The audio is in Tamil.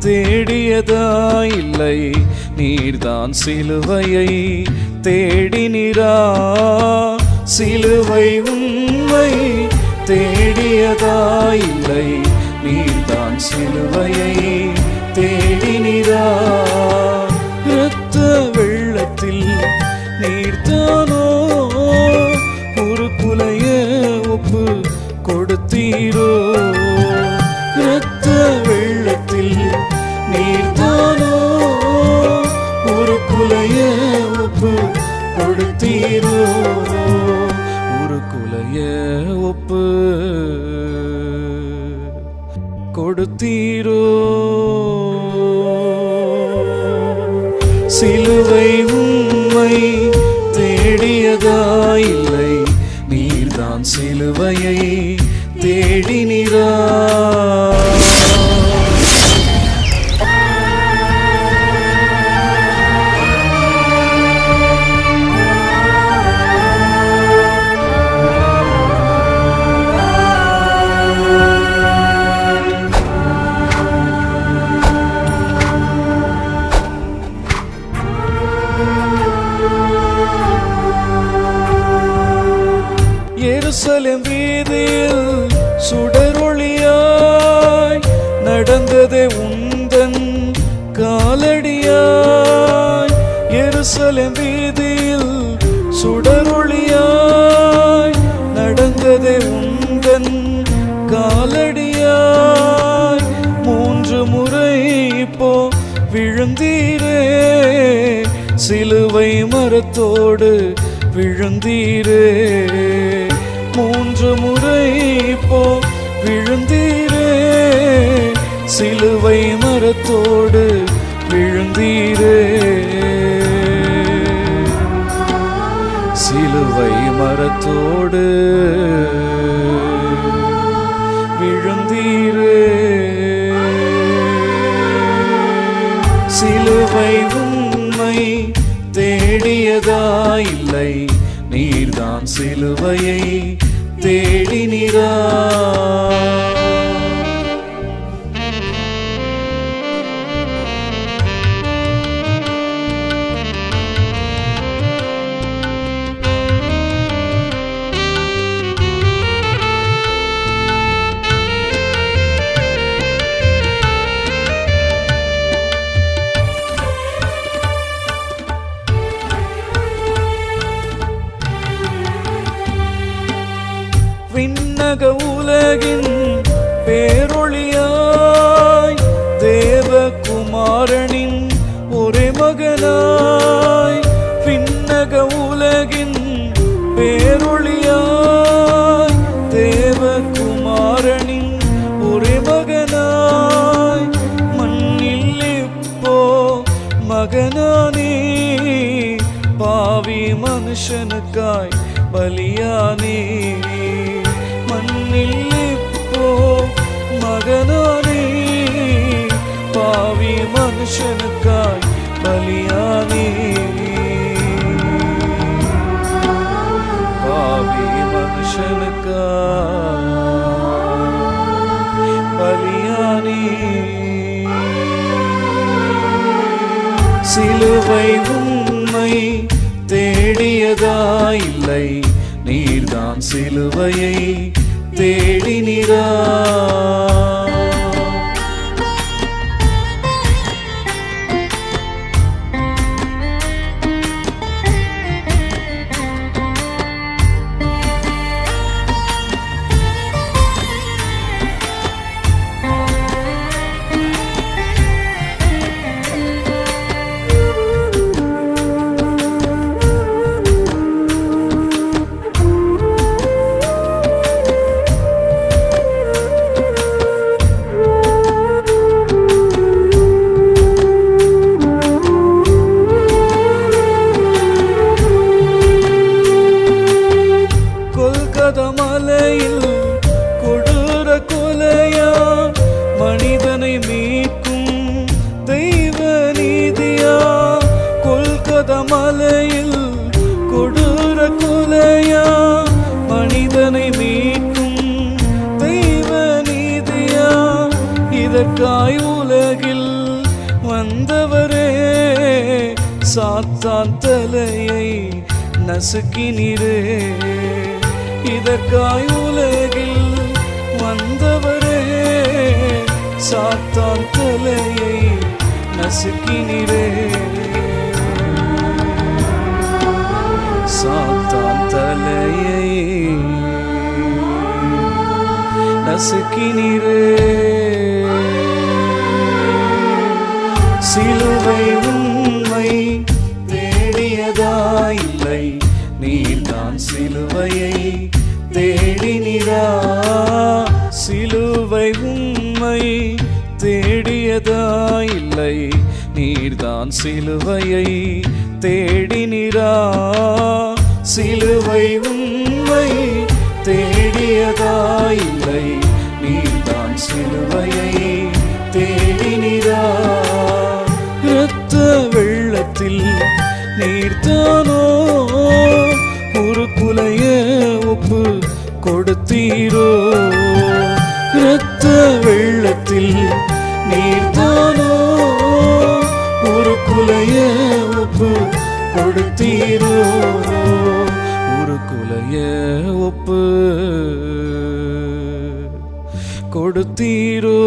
தேடியதா இல்லை நீர்தான் சிலுவையை தேடினிரா. சிலுவை உண்மை தேடியதா இல்லை நீர்தான் சிலுவையை தேடி கொடுத்தீரோ? ஒரு குலைய ஒப்பு கொடுத்தீரோ? சிலுவை உண்மை தேடியதாயில்லை. நீர்தான் சிலுவையை தேடினிரா? எருசலேம் வீதியில் சுடரொளியாய் நடந்ததே உந்தன் காலடியாய். எருசலேம் வீதியில் சுடரொளியாய் நடந்ததே உந்தன் காலடியாய். மூன்று முறை இப்போ விழுந்தீரே சிலுவை மரத்தோடு விழுந்தீரே. மூன்று முறை போ விழுந்தீரே. சிலுவை மரத்தோடு விழுந்தீரே. சிலுவை மரத்தோடு விழுந்தீரே. சிலுவை நீர்தான் சிலுவையை தேடினிரா விண்ணக உலகின் பேரொளியாய் தேவகுமாரனின் ஒரே மகனாய் விண்ணக உலகின் பேரொளியாய் தேவகுமாரனின் ஒரே மகனாய் மண்ணில் இப்போ மகனானே பாவி மனுஷனுக்காய் பலியானே மனுஷனுக்காய் பலியானே. பாவி மனுஷனுக்காய் பலியானே. சிலுவை உண்மை தேடியதாயில்லை. நீர்தான் சிலுவையை தேடினிரா. இதற்காய் உலகில் வந்தவரே சாத்தான் தலையை நசுக்கினீரே. இதற்காய் உலகில் வந்தவரே சாத்தான் தலையை நசுக்கினீரே. சாத்தான் தலையை நசுக்கினீரே. சிலுவை உண்மை தேடியதாயில்லை. நீர்தான் சிலுவையை தேடினிரா. சிலுவை உண்மை தேடியதாயில்லை. நீர்தான் சிலுவையை தேடினிரா. சிலுவை உண்மை தேடியதா நீரோ? இரத்த வெள்ளத்தில் நீர்தானோ ஒரு குலைய ஒப்பு கொடுத்தீரோ? ஒரு குலைய ஒப்பு கொடுத்தீரோ?